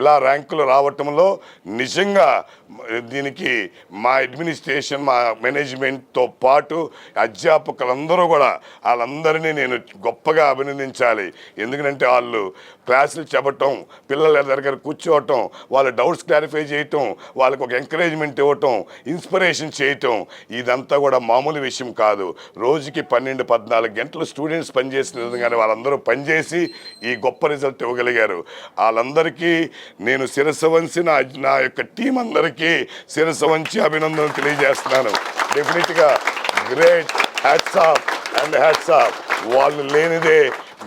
ఇలా ర్యాంకులు రావటంలో నిజంగా దీనికి మా అడ్మినిస్ట్రేషన్ మా మేనేజ్మెంట్తో పాటు అధ్యాపకులందరూ కూడా వాళ్ళందరినీ నేను గొప్పగా అభినందించాలి. ఎందుకంటే వాళ్ళు క్లాసులు చెప్పటం పిల్లల దగ్గర కూర్చోవటం వాళ్ళ డౌట్స్ క్లారిఫై చేయటం వాళ్ళకి ఒక ఎంకరేజ్మెంట్ ఇవ్వటం ఇన్స్పిరేషన్ చేయటం ఇదంతా కూడా మామూలు విషయం కాదు. రోజుకి పన్నెండు పద్నాలుగు గంటలు స్టూడెంట్స్ పనిచేసిన విధంగానే వాళ్ళందరూ పనిచేసి ఈ గొప్ప రిజల్ట్ ఇవ్వగలిగారు. వాళ్ళందరికీ నేను శిరస్సు వంచి నా నా యొక్క టీం అందరికీ శిరస్సు వంచి అభినందనలు తెలియజేస్తున్నాను. డెఫినెట్గా great hats off and hats off వాళ్ళు లేనిదే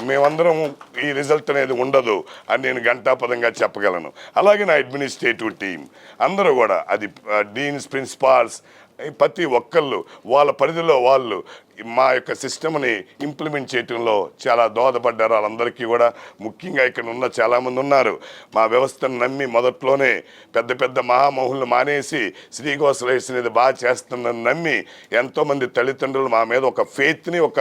మేమందరం ఈ రిజల్ట్ అనేది ఉండదు అని నేను ఘంటాపదంగా చెప్పగలను. అలాగే నా అడ్మినిస్ట్రేటివ్ టీం అందరూ కూడా అది uh, డీన్స్ ప్రిన్సిపాల్స్ ప్రతి ఒక్కళ్ళు వాళ్ళ పరిధిలో వాళ్ళు మా యొక్క సిస్టమ్ని ఇంప్లిమెంట్ చేయటంలో చాలా దోహదపడ్డారు. వాళ్ళందరికీ కూడా ముఖ్యంగా ఇక్కడ ఉన్న చాలామంది ఉన్నారు. మా వ్యవస్థను నమ్మి మొదట్లోనే పెద్ద పెద్ద మహామహులను మానేసి శ్రీకోశలేశ్ అనేది బాగా చేస్తుందని నమ్మి ఎంతోమంది తల్లిదండ్రులు మా మీద ఒక ఫెయిత్ని ఒక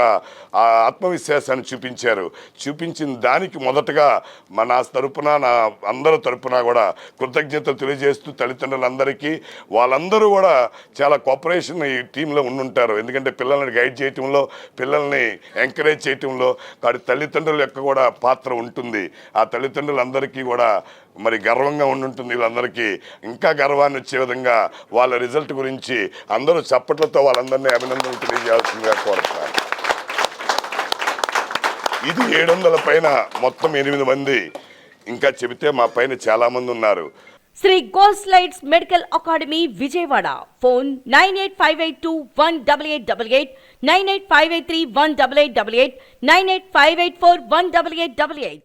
ఆత్మవిశ్వాసాన్ని చూపించారు. చూపించిన దానికి మొదటగా మా నా తరపున నా అందరి తరపున కూడా కృతజ్ఞత తెలియజేస్తూ తల్లిదండ్రులందరికీ వాళ్ళందరూ కూడా చాలా కోఆపరేషన్ ఈ టీంలో ఉండుంటారు. ఎందుకంటే పిల్లల్ని గైడ్ చేయటంలో పిల్లల్ని ఎంకరేజ్ చేయటంలో వాడి తల్లిదండ్రుల యొక్క కూడా పాత్ర ఉంటుంది. ఆ తల్లిదండ్రులందరికీ కూడా మరి గర్వంగా ఉండుంటుంది. వీళ్ళందరికీ ఇంకా గర్వాన్ని వచ్చే విధంగా వాళ్ళ రిజల్ట్ గురించి అందరూ చప్పట్లతో వాళ్ళందరినీ అభినందనలు తెలియజేయాల్సిందిగా కోరుతున్నాను. ఇది ఏడు వందల పైన మొత్తం ఎనిమిది మంది. ఇంకా చెబితే మా పైన చాలామంది ఉన్నారు. Shri gold lights medical academy Vijayawada. Phone nine eight five eight two one double eight double eight nine eight five eight three one double eight double eight nine eight five eight four one double eight double eight.